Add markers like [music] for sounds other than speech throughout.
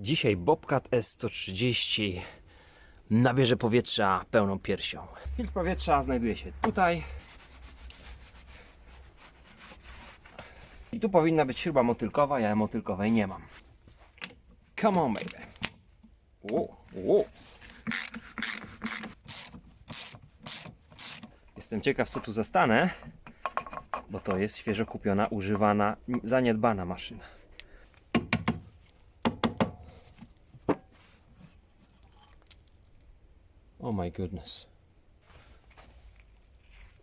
Dzisiaj Bobcat S130 nabierze powietrza pełną piersią. Filtr powietrza znajduje się tutaj. I tu powinna być śruba motylkowa, ja motylkowej nie mam. Come on, baby. Jestem ciekaw, co tu zastanę, bo to jest świeżo kupiona, używana, zaniedbana maszyna. My goodness.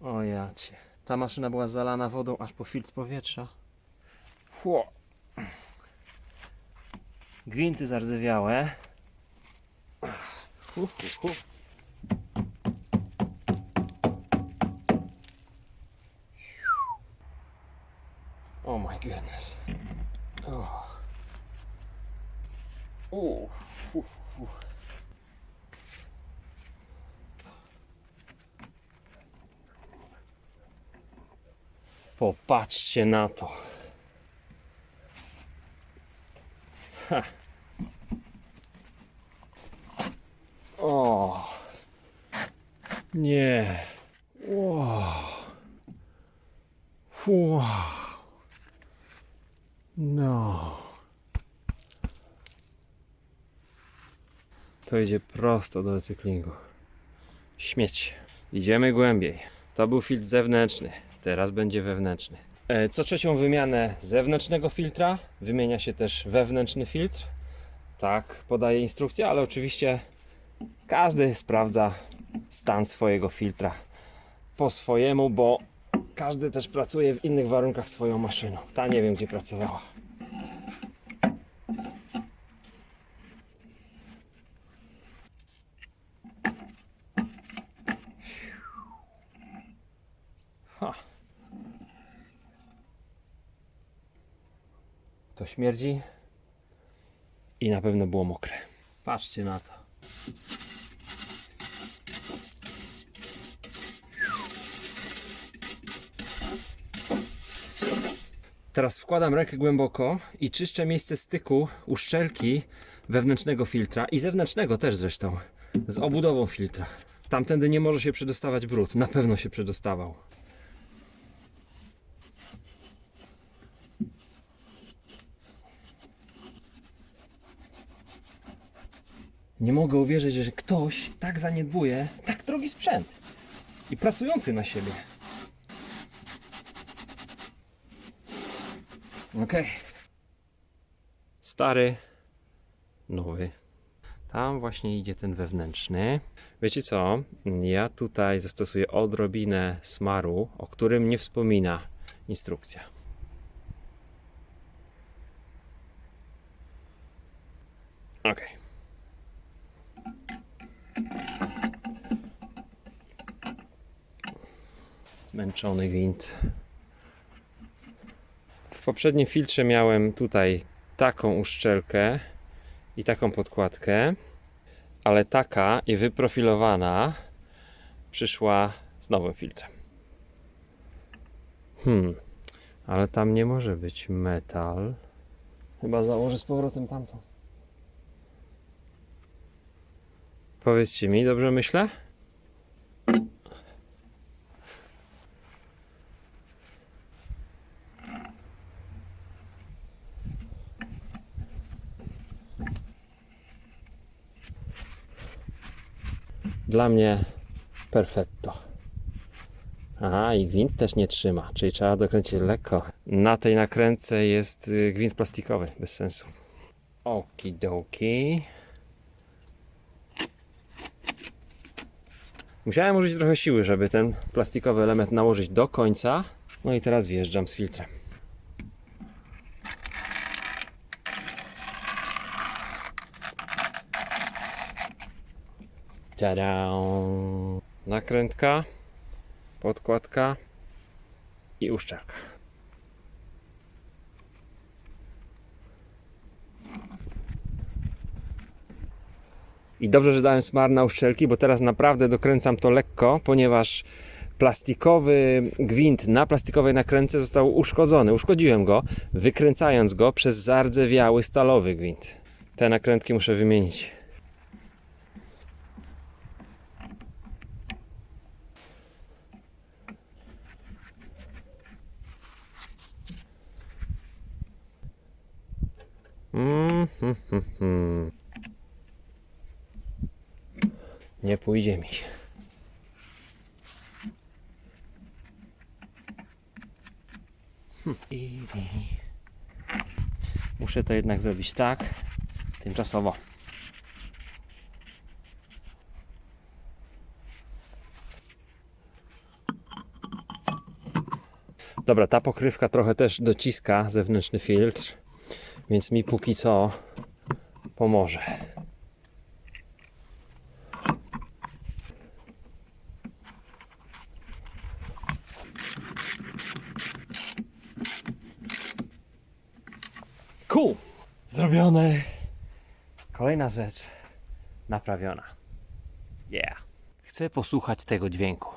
O ja cię. Ta maszyna była zalana wodą aż po filtr powietrza. Chło. Gwinty zardzewiałe. Hu, hu, hu. Oh my goodness. Oh. Oh. Hu, hu. Popatrzcie na to. Ha. O. Nie. Wow. Wow. No. To idzie prosto do recyklingu. Śmieć. Idziemy głębiej. To był filtr zewnętrzny. Teraz będzie wewnętrzny. E, Co trzecią wymianę zewnętrznego filtra wymienia się też wewnętrzny filtr. Tak podaje instrukcja, ale oczywiście każdy sprawdza stan swojego filtra po swojemu, bo każdy też pracuje w innych warunkach swoją maszyną. Ta nie wiem gdzie pracowała. Ha. To śmierdzi i na pewno było mokre. Patrzcie na to. Teraz wkładam rękę głęboko i czyszczę miejsce styku uszczelki wewnętrznego filtra i zewnętrznego też zresztą, z obudową filtra. Tamtędy nie może się przedostawać brud, na pewno się przedostawał. Nie mogę uwierzyć, że ktoś tak zaniedbuje tak drogi sprzęt i pracujący na siebie. Okej. Stary, nowy. Tam właśnie idzie ten wewnętrzny. Wiecie co? Ja tutaj zastosuję odrobinę smaru, o którym nie wspomina instrukcja. Okej. Zmęczony gwint. W poprzednim filtrze miałem tutaj taką uszczelkę i taką podkładkę, ale taka i wyprofilowana przyszła z nowym filtrem. Hmm, ale tam nie może być metal. Chyba założę z powrotem tamtą. Powiedzcie mi, dobrze myślę? Dla mnie perfetto. Aha, i gwint też nie trzyma, czyli trzeba dokręcić lekko. Na tej nakrętce jest y, gwint plastikowy, bez sensu. Okidoki. Musiałem użyć trochę siły, żeby ten plastikowy element nałożyć do końca. No i teraz wjeżdżam z filtrem. Tada! Nakrętka, podkładka i uszczelka. I dobrze, że dałem smar na uszczelki, bo teraz naprawdę dokręcam to lekko, ponieważ plastikowy gwint na plastikowej nakrętce został uszkodzony. Uszkodziłem go, wykręcając go przez zardzewiały stalowy gwint. Te nakrętki muszę wymienić. [laughs] Nie pójdzie mi. Muszę to jednak zrobić tak, tymczasowo. Dobra, ta pokrywka trochę też dociska zewnętrzny filtr, więc mi póki co pomoże. Cool! Zrobione. Kolejna rzecz naprawiona. Yeah. Chcę posłuchać tego dźwięku.